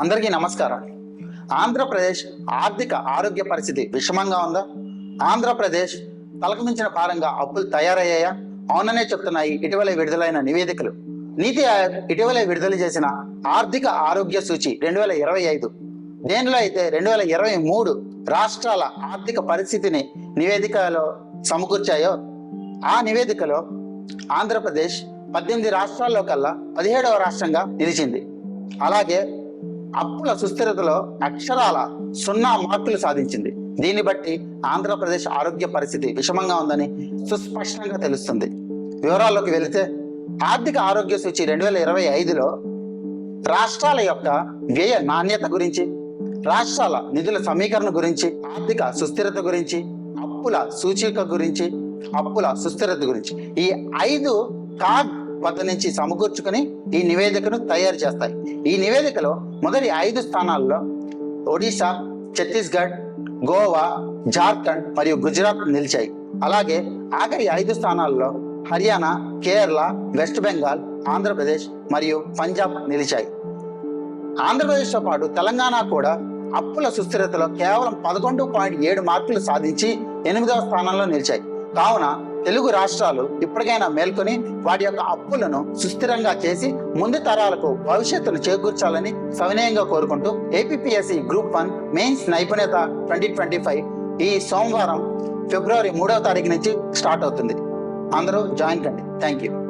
అందరికీ నమస్కారం. ఆంధ్రప్రదేశ్ ఆర్థిక ఆరోగ్య పరిస్థితి విషమంగా ఉందా? ఆంధ్రప్రదేశ్ తలకమించిన భారంగా అప్పులు తయారయ్యాయా? అవుననే చెప్తున్నాయి ఇటీవల విడుదలైన నివేదికలు. నీతి ఆయోగ్ ఇటీవల విడుదల చేసిన ఆర్థిక ఆరోగ్య సూచి రెండు వేల ఇరవై ఐదు. దేనిలో అయితే రెండు వేల ఇరవై మూడు రాష్ట్రాల ఆర్థిక పరిస్థితిని నివేదికలో సమకూర్చాయో? ఆ నివేదికలో ఆంధ్రప్రదేశ్ పద్దెనిమిది రాష్ట్రాల్లో కల్లా పదిహేడవ రాష్ట్రంగా నిలిచింది. అలాగే అప్పుల సుస్థిరతలో అక్షరాల సున్నా మార్కులు సాధించింది. దీన్ని బట్టి ఆంధ్రప్రదేశ్ ఆరోగ్య పరిస్థితి విషమంగా ఉందని సుస్పష్టంగా తెలుస్తుంది. వివరాల్లోకి వెళితే ఆర్థిక ఆరోగ్య సూచి రెండు వేల ఇరవై ఐదులో రాష్ట్రాల యొక్క వ్యయ నాణ్యత గురించి రాష్ట్రాల నిధుల సమీకరణ గురించి ఆర్థిక సుస్థిరత గురించి అప్పుల సూచిక గురించి అప్పుల సుస్థిరత గురించి ఈ ఐదు కార్డ్ వద్ద నుంచి సమకూర్చుకుని ఈ నివేదికను తయారు చేస్తాయి. ఈ నివేదికలో మొదటి ఐదు స్థానాల్లో ఒడిశా ఛత్తీస్గఢ్ గోవా జార్ఖండ్ మరియు గుజరాత్ నిలిచాయి. అలాగే ఆఖరి ఐదు స్థానాల్లో హర్యానా కేరళ వెస్ట్ బెంగాల్ ఆంధ్రప్రదేశ్ మరియు పంజాబ్ నిలిచాయి. ఆంధ్రప్రదేశ్తో పాటు తెలంగాణ కూడా అప్పుల సుస్థిరతలో కేవలం పదకొండు పాయింట్ ఏడు మార్కులు సాధించి ఎనిమిదవ స్థానంలో నిలిచాయి. కావున తెలుగు రాష్ట్రాలు ఇప్పటికైనా మేల్కొని వాటి యొక్క అప్పులను సుస్థిరంగా చేసి ముందు తరాలకు భవిష్యత్తును చేకూర్చాలని సవినయంగా కోరుకుంటూ ఏపీఎస్సి గ్రూప్ వన్ మెయిన్స్ నైపుణ్యత ట్వంటీ ట్వంటీ ఫైవ్ ఈ సోమవారం ఫిబ్రవరి మూడవ తారీఖు నుంచి స్టార్ట్ అవుతుంది. అందరూ జాయిన్ కండి. Thank you.